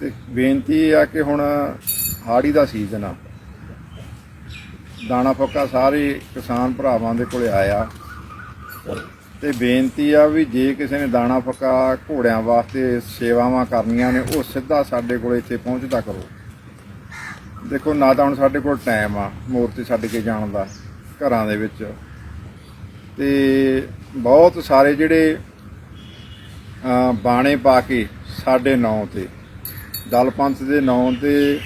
ਤੇ ਬੇਨਤੀ ਆ ਕਿ ਹੁਣ ਹਾੜੀ ਦਾ ਸੀਜ਼ਨ ਆ। ਦਾਣਾ ਫੱਕਾ ਸਾਰੇ ਕਿਸਾਨ ਭਰਾਵਾਂ ਦੇ ਕੋਲੇ ਆਇਆ। ਤੇ ਬੇਨਤੀ ਆ ਵੀ ਜੇ ਕਿਸੇ ਨੇ ਦਾਣਾ ਫੱਕਾ ਘੋੜਿਆਂ ਵਾਸਤੇ ਸੇਵਾਵਾਂ ਕਰਨੀਆਂ ਨੇ, ਉਹ ਸਿੱਧਾ ਸਾਡੇ ਕੋਲੇ ਇੱਥੇ ਪਹੁੰਚਦਾ ਕਰੋ। ਦੇਖੋ, ਨਾ ਤਾਂ ਹੁਣ ਸਾਡੇ ਕੋਲ ਟਾਈਮ ਆ ਮੂਰਤੀ ਛੱਡ ਕੇ ਜਾਣ ਦਾ ਘਰਾਂ ਦੇ ਵਿੱਚ। ਤੇ ਬਹੁਤ ਸਾਰੇ ਜਿਹੜੇ ਬਾਣੇ ਪਾ ਕੇ ਸਾਡੇ ਨਾਂ ਤੇ ਦਲ ਪੰਥ ਦੇ ਨਾਂ ਤੇ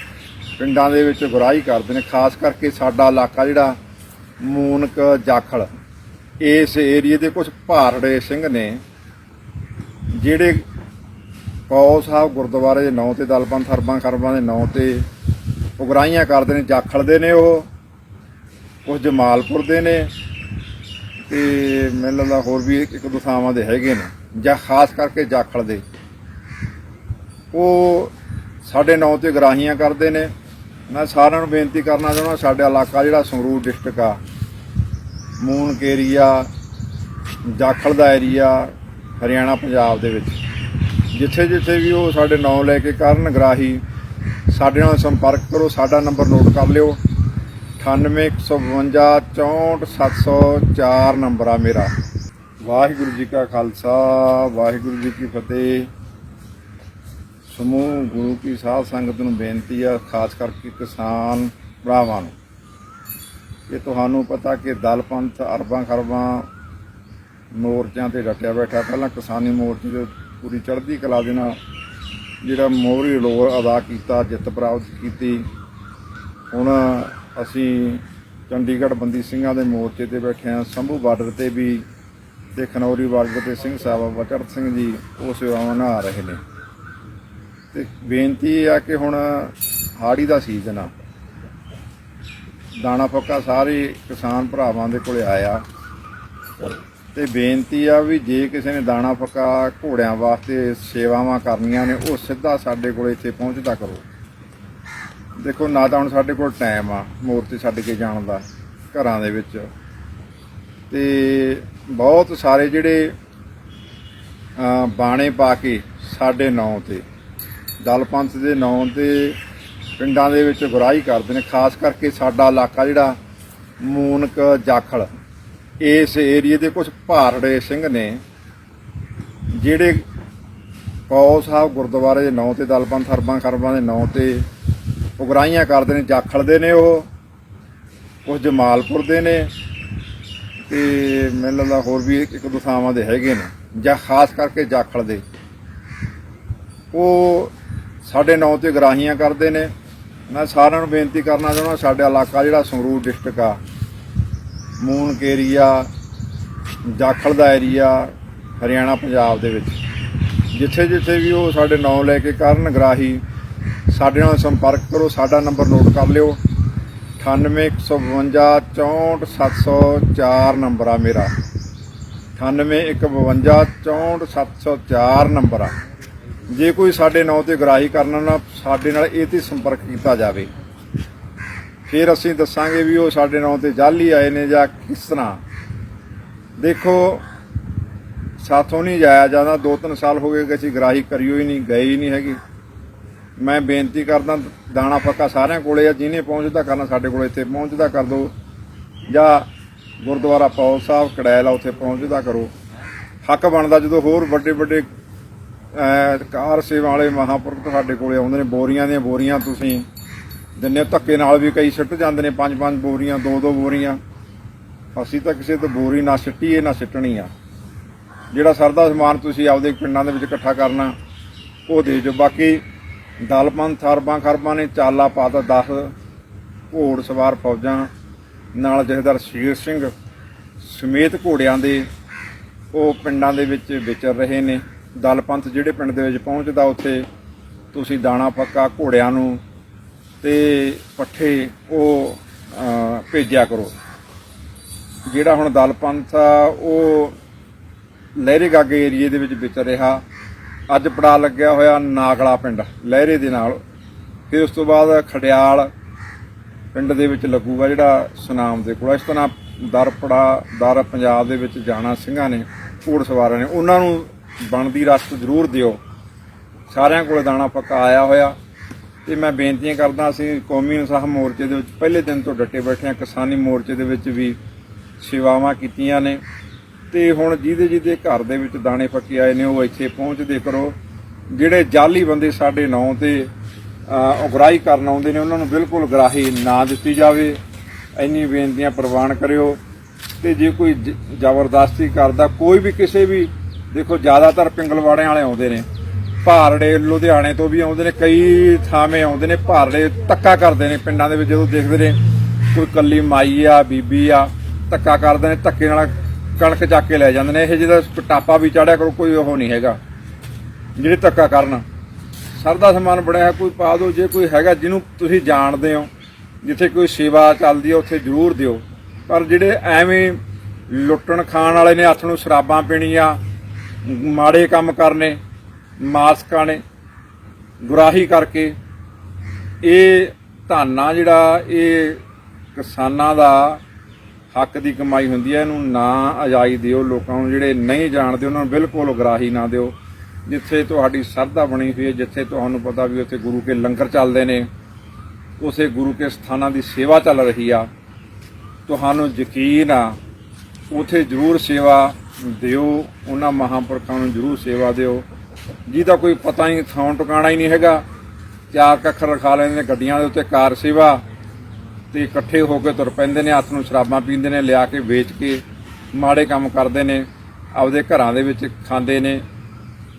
ਪਿੰਡਾਂ ਦੇ ਵਿੱਚ ਗੁਰਾਹੀ ਕਰਦੇ ਨੇ, ਖਾਸ ਕਰਕੇ ਸਾਡਾ ਇਲਾਕਾ ਜਿਹੜਾ ਮੂਨਕ ਜਾਖਲ। ਇਸ ਏਰੀਏ ਦੇ ਕੁਝ ਭਾਰੜੇ ਸਿੰਘ ਨੇ ਜਿਹੜੇ ਕੌਲ ਸਾਹਿਬ ਗੁਰਦੁਆਰੇ ਦੇ ਨਾਂ ਤੇ, ਦਲ ਪੰਥ ਹਰਬਾਂ ਖਰਬਾਂ ਦੇ ਨਾਂ ਤੇ ਉਗਰਾਹੀਆਂ ਕਰਦੇ ਨੇ, ਜਾਖਲ ਦੇ ਨੇ ਉਹ ਕੁਝ ਜਮਾਲਪੁਰ ਦੇ ਨੇ ਤੇ ਮੈਨੂੰ ਲੱਗਦਾ ਹੋਰ ਵੀ ਇੱਕ ਦੋ ਥਾਵਾਂ ਦੇ ਹੈਗੇ ਨੇ, ਜਾਂ ਖਾਸ ਕਰਕੇ ਜਾਖਲ ਦੇ। ਉਹ ਸਾਡੇ ਨਾਂ ਤੇ ਗਰਾਹੀਆਂ ਕਰਦੇ ਨੇ। ਮੈਂ ਸਾਰਿਆਂ ਨੂੰ ਬੇਨਤੀ ਕਰਨਾ ਚਾਹੁੰਦਾ, ਸਾਡਾ ਇਲਾਕਾ ਜਿਹੜਾ ਸੰਗਰੂਰ ਡਿਸਟ੍ਰਿਕਟ ਆ ਮੂਨਕ ਏਰੀਆ ਜਾਖਲ ਦਾ ਏਰੀਆ, ਹਰਿਆਣਾ, ਪੰਜਾਬ ਦੇ ਵਿੱਚ। ਜਿੱਥੇ ਜਿੱਥੇ ਵੀ ਉਹ ਸਾਡੇ ਨਾਂ ਲੈ ਕੇ ਕਰਨ ਗਰਾਹੀ, ਸਾਡੇ ਨਾਲ ਸੰਪਰਕ ਕਰੋ, ਸਾਡਾ ਨੰਬਰ ਨੋਟ ਕਰ ਲਿਓ। 9815544704 ਨੰਬਰ ਆ ਮੇਰਾ। ਵਾਹਿਗੁਰੂ ਜੀ ਕਾ ਖਾਲਸਾ, ਵਾਹਿਗੁਰੂ ਜੀ ਕੀ ਫਤਿਹ। ਸਮੂਹ ਗੁਰੂ ਕੀ ਸਾਧ ਸੰਗਤ ਨੂੰ ਬੇਨਤੀ ਆ, ਖਾਸ ਕਰਕੇ ਕਿਸਾਨ ਭਰਾਵਾਂ ਨੂੰ। ਕਿ ਤੁਹਾਨੂੰ ਪਤਾ ਕਿ ਦਲ ਪੰਥ ਅਰਬਾਂ ਖਰਬਾਂ ਮੋਰਚਿਆਂ ਤੇ ਡਟਿਆ ਬੈਠਾ। ਪਹਿਲਾਂ ਕਿਸਾਨੀ ਮੋਰਚੇ ਦੇ ਪੂਰੀ ਚੜ੍ਹਦੀ ਕਲਾ ਦੇ ਨਾਲ ਜਿਹੜਾ ਮੋਹਰੀ ਰੋਲ ਅਦਾ ਕੀਤਾ, ਜਿੱਤ ਪ੍ਰਾਪਤ ਕੀਤੀ। ਹੁਣ ਅਸੀਂ ਚੰਡੀਗੜ੍ਹ ਬੰਦੀ ਸਿੰਘਾਂ ਦੇ ਮੋਰਚੇ ਤੇ ਬੈਠੇ ਹਾਂ। ਸੰਭੂ ਬਾਰਡਰ ਤੇ ਵੀ ਤੇ ਖਨੌਰੀ ਬਾਰਡਰ ਤੇ ਸਿੰਘ ਸਾਹਿਬ ਬਚਰਤ ਸਿੰਘ ਜੀ, ਉਹ ਸੇਵਾਵਾਂ ਨਿਭਾ ਰਹੇ ਨੇ। ਤੇ ਬੇਨਤੀ ਆ ਕਿ ਹੁਣ ਹਾੜੀ ਦਾ ਸੀਜ਼ਨ ਆ। ਦਾਣਾ ਫੱਕਾ ਸਾਰੇ ਕਿਸਾਨ ਭਰਾਵਾਂ ਦੇ ਕੋਲੇ ਆਇਆ। ਤੇ ਬੇਨਤੀ ਆ ਵੀ ਜੇ ਕਿਸੇ ਨੇ ਦਾਣਾ ਫੱਕਾ ਘੋੜਿਆਂ ਵਾਸਤੇ ਸੇਵਾਵਾਂ ਕਰਨੀਆਂ ਨੇ, ਉਹ ਸਿੱਧਾ ਸਾਡੇ ਕੋਲੇ ਇੱਥੇ ਪਹੁੰਚਦਾ ਕਰੋ। ਦੇਖੋ, ਨਾ ਤਾਂ ਹੁਣ ਸਾਡੇ ਕੋਲ ਟਾਈਮ ਆ ਮੂਰਤੀ ਛੱਡ ਕੇ ਜਾਣ ਦਾ ਘਰਾਂ ਦੇ ਵਿੱਚ। ਤੇ ਬਹੁਤ ਸਾਰੇ ਜਿਹੜੇ ਬਾਣੇ ਪਾ ਕੇ ਸਾਡੇ ਨਾਂ ਤੇ ਦਲ ਪੰਥ ਦੇ ਨਾਂ ਤੇ ਪਿੰਡਾਂ ਦੇ ਵਿੱਚ ਗੁਰਾਹੀ ਕਰਦੇ ਨੇ, ਖਾਸ ਕਰਕੇ ਸਾਡਾ ਇਲਾਕਾ ਜਿਹੜਾ ਮੂਨਕ ਜਾਖਲ। ਇਸ ਏਰੀਏ ਦੇ ਕੁਝ ਭਾਰੜੇ ਸਿੰਘ ਨੇ ਜਿਹੜੇ ਕੌਲ ਸਾਹਿਬ ਗੁਰਦੁਆਰੇ ਦੇ ਨਾਂ ਤੇ, ਦਲ ਪੰਥ ਹਰਬਾਂ ਖਰਬਾਂ ਦੇ ਨਾਂ ਤੇ ਉਗਰਾਹੀਆਂ ਕਰਦੇ ਨੇ, ਜਾਖਲ ਦੇ ਨੇ ਉਹ ਕੁਝ ਜਮਾਲਪੁਰ ਦੇ ਨੇ ਤੇ ਮੈਨੂੰ ਲੱਗਦਾ ਹੋਰ ਵੀ ਇੱਕ ਦੋ ਥਾਵਾਂ ਦੇ ਹੈਗੇ ਨੇ, ਜਾਂ ਖਾਸ ਕਰਕੇ ਜਾਖਲ ਦੇ। ਉਹ ਸਾਡੇ ਨਾਂ ਤੇ ਗਰਾਹੀਆਂ ਕਰਦੇ ਨੇ। ਮੈਂ ਸਾਰਿਆਂ ਨੂੰ ਬੇਨਤੀ ਕਰਨਾ ਚਾਹੁੰਦਾ, ਸਾਡਾ ਇਲਾਕਾ ਜਿਹੜਾ ਸੰਗਰੂਰ ਡਿਸਟ੍ਰਿਕਟ ਆ ਮੂਨਕ ਏਰੀਆ ਜਾਖਲ ਦਾ ਏਰੀਆ, ਹਰਿਆਣਾ, ਪੰਜਾਬ ਦੇ ਵਿੱਚ। ਜਿੱਥੇ ਜਿੱਥੇ ਵੀ ਉਹ ਸਾਡੇ ਨਾਂ ਲੈ ਕੇ ਕਰਨ ਗਰਾਹੀ, ਸਾਡੇ ਨਾਲ ਸੰਪਰਕ ਕਰੋ, ਸਾਡਾ ਨੰਬਰ ਨੋਟ ਕਰ ਲਿਓ। 9815544704 ਨੰਬਰ ਆ ਮੇਰਾ। 9815544704 ਨੰਬਰ ਆ। ਜੇ ਕੋਈ ਸਾਡੇ ਨਾਂ ਤੇ ਗਰਾਹੀ ਕਰਨਾ ਨਾ ਸਾਡੇ ਨਾਲ ਇਹ ਤੇ ਸੰਪਰਕ ਕੀਤਾ ਜਾਵੇ, ਫਿਰ ਅਸੀਂ ਦੱਸਾਂਗੇ ਵੀ ਉਹ ਸਾਡੇ ਨਾਂ ਤੇ ਜਾਲੀ ਆਏ ਨੇ ਜਾਂ ਕਿਸ ਤਰ੍ਹਾਂ। ਦੇਖੋ, ਸਾਥੋਂ ਨਹੀਂ ਜਾਇਆ ਜਾਂਦਾ, ਦੋ ਤਿੰਨ ਸਾਲ ਹੋ ਗਏ ਕਿ ਅਸੀਂ ਗਰਾਹੀ ਕਰਿਓ ਹੀ ਨਹੀਂ, ਗਏ ਹੀ ਨਹੀਂ ਹੈਗੀ। ਮੈਂ ਬੇਨਤੀ ਕਰਦਾ, ਦਾਣਾ ਫੱਕਾ ਸਾਰਿਆਂ ਕੋਲੇ ਆ, ਜਿਹਨੇ ਪਹੁੰਚਦਾ ਕਰਨਾ ਸਾਡੇ ਕੋਲ, ਇੱਥੇ ਪਹੁੰਚਦਾ ਕਰ ਦਿਓ ਜਾਂ ਗੁਰਦੁਆਰਾ ਪੌਲ ਸਾਹਿਬ, ਕੜੈਲ ਆ, ਉੱਥੇ ਪਹੁੰਚਦਾ ਕਰੋ। ਹੱਕ ਬਣਦਾ ਜਦੋਂ ਹੋਰ ਵੱਡੇ ਵੱਡੇ ਕਾਰ ਸੇਵਾ ਵਾਲੇ ਮਹਾਂਪੁਰਖ ਤੁਹਾਡੇ ਕੋਲੇ ਆਉਂਦੇ ਨੇ, ਬੋਰੀਆਂ ਦੀਆਂ ਬੋਰੀਆਂ ਤੁਸੀਂ ਦਿੰਨੇ ਧੱਕੇ ਨਾਲ ਵੀ ਕਈ ਸਿੱਟ ਜਾਂਦੇ ਨੇ, ਪੰਜ ਪੰਜ ਬੋਰੀਆਂ, ਦੋ ਦੋ ਬੋਰੀਆਂ। ਅਸੀਂ ਤਾਂ ਕਿਸੇ ਤੋਂ ਬੋਰੀ ਨਾ ਸਿੱਟੀਏ, ਨਾ ਸਿੱਟਣੀ ਆ। ਜਿਹੜਾ ਸਰਦਾ ਸਮਾਨ ਤੁਸੀਂ ਆਪਦੇ ਪਿੰਡਾਂ ਦੇ ਵਿੱਚ ਇਕੱਠਾ ਕਰਨਾ, ਉਹ ਦੇ ਜੋ ਬਾਕੀ ਦਲਪੰਥ ਥਰਬਾਂ ਖਰਬਾਂ ਨੇ ਚਾਲਾ ਪਾਤਾ 10 ਘੋੜ ਸਵਾਰ ਫੌਜਾਂ ਨਾਲ ਜਥੇਦਾਰ ਸ਼ੀਰ ਸਿੰਘ ਸਮੇਤ ਘੋੜਿਆਂ ਦੇ ਉਹ ਪਿੰਡਾਂ ਦੇ ਵਿੱਚ ਵਿਚਰ ਰਹੇ ਨੇ। ਦਲਪੰਥ ਜਿਹੜੇ ਪਿੰਡ ਦੇ ਵਿੱਚ ਪਹੁੰਚਦਾ ਉੱਥੇ, ਤੁਸੀਂ ਦਾਣਾ ਪੱਕਾ ਘੋੜਿਆਂ ਨੂੰ ਤੇ ਪੱਠੇ ਉਹ ਭੇਜਿਆ ਕਰੋ। ਜਿਹੜਾ ਹੁਣ ਦਲਪੰਥ ਆ, ਉਹ ਲਹਿਰੇ ਗਾਗੇ ਏਰੀਏ ਦੇ ਵਿੱਚ ਵਿਚਰ ਰਿਹਾ। ਅੱਜ ਪੜਾ ਲੱਗਿਆ ਹੋਇਆ ਨਾਗਲਾ ਪਿੰਡ, ਲਹਿਰੇ ਦੇ ਨਾਲ। ਫਿਰ ਉਸ ਤੋਂ ਬਾਅਦ ਖੜਿਆਲ ਪਿੰਡ ਦੇ ਵਿੱਚ ਲੱਗੂਗਾ, ਜਿਹੜਾ ਸੁਨਾਮ ਦੇ ਕੋਲ। ਇਸ ਤਰ੍ਹਾਂ ਦਰ ਪੜਾ ਦਰ ਪੰਜਾਬ ਦੇ ਵਿੱਚ ਜਾਣਾ ਸਿੰਘਾਂ ਨੇ, ਘੋੜ ਸਵਾਰਾਂ ਨੇ, ਉਹਨਾਂ ਨੂੰ ਬਣਦੀ ਰਸਤ ਜ਼ਰੂਰ ਦਿਓ। ਸਾਰਿਆਂ ਕੋਲ ਦਾਣਾ ਪੱਕਾ ਆਇਆ ਹੋਇਆ। ਤੇ ਮੈਂ ਬੇਨਤੀਆਂ ਕਰਦਾ ਅਸੀਂ ਕੌਮੀ ਇਨਸਾਫ ਮੋਰਚੇ ਦੇ ਵਿੱਚ ਪਹਿਲੇ ਦਿਨ ਤੋਂ ਡਟੇ ਬੈਠੇ ਹਾਂ। ਕਿਸਾਨੀ ਮੋਰਚੇ ਦੇ ਵਿੱਚ ਵੀ ਸੇਵਾਵਾਂ ਕੀਤੀਆਂ ਨੇ। ਤੇ ਹੁਣ ਜਿਹਦੇ ਜਿਹਦੇ ਘਰ ਦੇ ਵਿੱਚ ਦਾਣੇ ਪੱਕੇ ਆਏ ਨੇ, ਉਹ ਇੱਥੇ ਪਹੁੰਚਦੇ ਕਰੋ। ਜਿਹੜੇ ਜਾਲੀ ਬੰਦੇ ਸਾਡੇ ਨਾਂ ਤੇ ਉਗਰਾਹੀ ਕਰਨ ਆਉਂਦੇ ਨੇ, ਉਹਨਾਂ ਨੂੰ ਬਿਲਕੁਲ ਗਰਾਹੀ ਨਾ ਦਿੱਤੀ ਜਾਵੇ। ਇੰਨੀ ਬੇਨਤੀਆਂ ਪ੍ਰਵਾਨ ਕਰਿਓ। ਤੇ ਜੇ ਕੋਈ ਜ- ਜ਼ਬਰਦਸਤੀ ਕਰਦਾ, ਕੋਈ ਵੀ ਕਿਸੇ ਵੀ ਦੇਖੋ ਜ਼ਿਆਦਾਤਰ ਪਿੰਗਲਵਾੜਿਆਂ ਵਾਲੇ ਆਉਂਦੇ ਨੇ। ਭਾਰੜੇ ਲੁਧਿਆਣੇ ਤੋਂ ਵੀ ਆਉਂਦੇ ਨੇ ਕਈ ਥਾਵੇਂ ਆਉਂਦੇ ਨੇ ਭਾਰੜੇ ਧੱਕਾ ਕਰਦੇ ਨੇ ਪਿੰਡਾਂ ਦੇ ਵਿੱਚ ਜਦੋਂ ਦੇਖਦੇ ਨੇ ਕੋਈ ਕੱਲੀ ਮਾਈ ਆ ਬੀਬੀ ਆ ਧੱਕਾ ਕਰਦੇ ਨੇ ਧੱਕੇ ਨਾਲ ਕਣਕ ਚੱਕ ਕੇ ਲੈ ਜਾਂਦੇ ਨੇ। ਇਹ ਜਿਹਦਾ ਪਟਾਪਾ ਵੀ ਚਾੜਿਆ ਕਰੋ ਕੋਈ ਉਹ ਨਹੀਂ ਹੈਗਾ। ਜਿਹੜੇ ਧੱਕਾ ਕਰਨ ਸਰਦਾ ਸਮਾਨ ਬਣਿਆ ਹੈ, ਕੋਈ ਪਾ ਦਿਓ ਜੇ ਕੋਈ ਹੈਗਾ ਜਿਹਨੂੰ ਤੁਸੀਂ ਜਾਣਦੇ ਹੋ ਜਿੱਥੇ ਕੋਈ ਸੇਵਾ ਚੱਲਦੀ ਹੈ ਉੱਥੇ ਜ਼ਰੂਰ ਦਿਓ। ਪਰ ਜਿਹੜੇ ਐਵੇਂ ਲੁੱਟਣ ਖਾਣ ਵਾਲੇ ਨੇ ਹੱਥ ਨੂੰ ਸ਼ਰਾਬਾਂ ਪੀਣੀਆਂ ਮਾੜੇ ਕੰਮ ਕਰਨੇ ਮਾਸਕਾਂ ਨੇ ਗੁਰਾਹੀ ਕਰਕੇ, ਇਹ ਧਾਨਾ ਜਿਹੜਾ, ਇਹ ਕਿਸਾਨਾਂ ਦਾ ਹੱਕ ਦੀ ਕਮਾਈ ਹੁੰਦੀ ਹੈ, ਇਹਨੂੰ ਨਾ ਅਜਾਈ ਦਿਓ, ਲੋਕਾਂ ਨੂੰ ਜਿਹੜੇ ਨਹੀਂ ਜਾਣਦੇ, ਉਹਨਾਂ ਨੂੰ ਬਿਲਕੁਲ ਗਰਾਹੀ ਨਾ ਦਿਓ, ਜਿੱਥੇ ਤੁਹਾਡੀ ਸਰਦਾ ਬਣੀ ਹੋਈ ਹੈ, ਜਿੱਥੇ ਤੁਹਾਨੂੰ ਪਤਾ ਵੀ ਉੱਥੇ ਗੁਰੂ ਕੇ ਲੰਗਰ ਚੱਲਦੇ ਨੇ, ਉਸੇ ਗੁਰੂ ਕੇ ਸਥਾਨਾਂ ਦੀ ਸੇਵਾ ਚੱਲ ਰਹੀ ਆ। ਤੁਹਾਨੂੰ ਯਕੀਨ ਆ, ਉਥੇ ਜ਼ਰੂਰ ਸੇਵਾ ਦਿਓ, ਉਹਨਾਂ ਮਹਾਂਪੁਰਖਾਂ ਨੂੰ ਜ਼ਰੂਰ ਸੇਵਾ ਦਿਓ। ਜਿਹਦਾ ਕੋਈ ਪਤਾ ਹੀ ਥਾਂ ਟਿਕਾਣਾ ਹੀ ਨਹੀਂ ਹੈਗਾ। ਚਾਰ ਕੱਖਰ ਰਖਾ ਲੈਂਦੇ ਨੇ ਗੱਡੀਆਂ ਦੇ ਉੱਤੇ ਕਾਰ ਸੇਵਾ। ਤੇ ਇਕੱਠੇ ਹੋ ਕੇ ਤੁਰ ਪੈਂਦੇ ਨੇ, ਹੱਥ ਨੂੰ ਸ਼ਰਾਬਾਂ ਪੀਂਦੇ ਨੇ, ਲਿਆ ਕੇ ਵੇਚ ਕੇ ਮਾੜੇ ਕੰਮ ਕਰਦੇ ਨੇ, ਆਪਦੇ ਘਰਾਂ ਦੇ ਵਿੱਚ ਖਾਂਦੇ ਨੇ।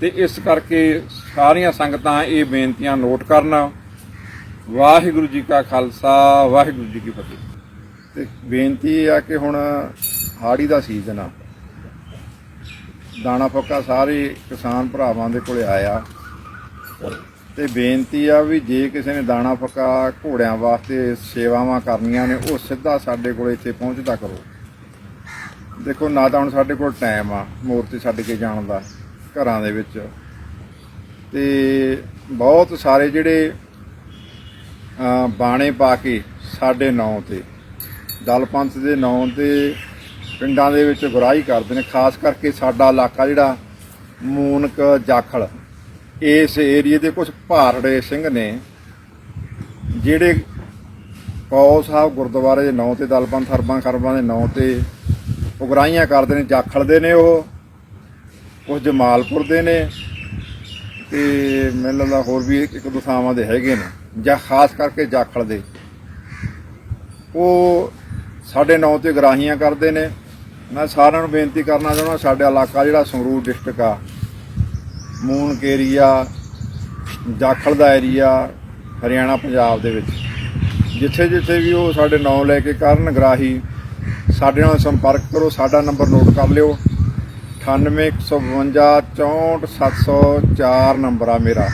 ਤੇ ਇਸ ਕਰਕੇ ਸਾਰੀਆਂ ਸੰਗਤਾਂ ਇਹ ਬੇਨਤੀਆਂ ਨੋਟ ਕਰਨ। ਵਾਹਿਗੁਰੂ ਜੀ ਕਾ ਖਾਲਸਾ, ਵਾਹਿਗੁਰੂ ਜੀ ਕੀ ਫਤਿਹ। ਤੇ ਬੇਨਤੀ ਇਹ ਆ ਕਿ ਹੁਣ ਹਾੜੀ ਦਾ ਸੀਜ਼ਨ ਆ। ਦਾਣਾ ਪੱਕਾ ਸਾਰੇ ਕਿਸਾਨ ਭਰਾਵਾਂ ਦੇ ਕੋਲੇ ਆਇਆ। ਤੇ ਬੇਨਤੀ ਆ ਵੀ ਜੇ ਕਿਸੇ ਨੇ ਦਾਣਾ ਪੱਕਾ ਘੋੜਿਆਂ ਵਾਸਤੇ ਸੇਵਾਵਾਂ ਕਰਨੀਆਂ ਨੇ, ਉਹ ਸਿੱਧਾ ਸਾਡੇ ਕੋਲੇ ਇੱਥੇ ਪਹੁੰਚਦਾ ਕਰੋ। ਦੇਖੋ, ਨਾ ਤਾਂ ਹੁਣ ਸਾਡੇ ਕੋਲ ਟਾਈਮ ਆ ਮੂਰਤੀ ਛੱਡ ਕੇ ਜਾਣ ਦਾ ਘਰਾਂ ਦੇ ਵਿੱਚ। ਤੇ ਬਹੁਤ ਸਾਰੇ ਜਿਹੜੇ ਬਾਣੇ ਪਾ ਕੇ ਸਾਡੇ ਨਾਂ ਤੇ, ਦਲ ਪੰਥ ਦੇ ਨਾਂ ਤੇ ਪਿੰਡਾਂ ਦੇ ਵਿੱਚ ਗੁਰਾਹੀ ਕਰਦੇ ਨੇ, ਖਾਸ ਕਰਕੇ ਸਾਡਾ ਇਲਾਕਾ ਜਿਹੜਾ ਮੂਨਕ ਜਾਖਲ, ਇਸ ਏਰੀਏ ਦੇ ਕੁਝ ਭਾਰੜੇ ਸਿੰਘ ਨੇ, ਜਿਹੜੇ ਕੌ ਸਾਹਿਬ ਗੁਰਦੁਆਰੇ ਦੇ ਨਾਂ ਤੇ ਦਲਪੰਥ ਹਰਬਾਂ ਖਰਬਾਂ ਦੇ ਨਾਂ ਤੇ ਉਗਰਾਹੀਆਂ ਕਰਦੇ ਨੇ, ਜਾਖਲ ਦੇ ਨੇ ਉਹ ਕੁਝ ਜਮਾਲਪੁਰ ਦੇ ਨੇ ਤੇ ਮੈਨੂੰ ਲੱਗਦਾ ਹੋਰ ਵੀ ਇੱਕ ਦੋ ਥਾਵਾਂ ਦੇ ਹੈਗੇ ਨੇ, ਜਾਂ ਖਾਸ ਕਰਕੇ ਜਾਖਲ ਦੇ। ਉਹ ਸਾਡੇ ਨਾਂ ਤੇ ਗਰਾਹੀਆਂ ਕਰਦੇ ਨੇ ਮੈਂ ਸਾਰਿਆਂ ਨੂੰ ਬੇਨਤੀ ਕਰਨਾ ਚਾਹੁੰਦਾ, ਸਾਡਾ ਇਲਾਕਾ ਜਿਹੜਾ ਸੰਗਰੂਰ ਡਿਸਟ੍ਰਿਕਟ ਆ ਮੂਨਕ ਏਰੀਆ ਜਾਖਲ ਦਾ ਏਰੀਆ ਹਰਿਆਣਾ, ਪੰਜਾਬ ਦੇ ਵਿੱਚ। ਜਿੱਥੇ ਜਿੱਥੇ ਵੀ ਉਹ ਸਾਡੇ ਨਾਂ ਲੈ ਕੇ ਕਰਨ ਗਰਾਹੀ, ਸਾਡੇ ਨਾਲ ਸੰਪਰਕ ਕਰੋ, ਸਾਡਾ ਨੰਬਰ ਨੋਟ ਕਰ ਲਿਓ। 9815 64 704 ਨੰਬਰ ਆ ਮੇਰਾ।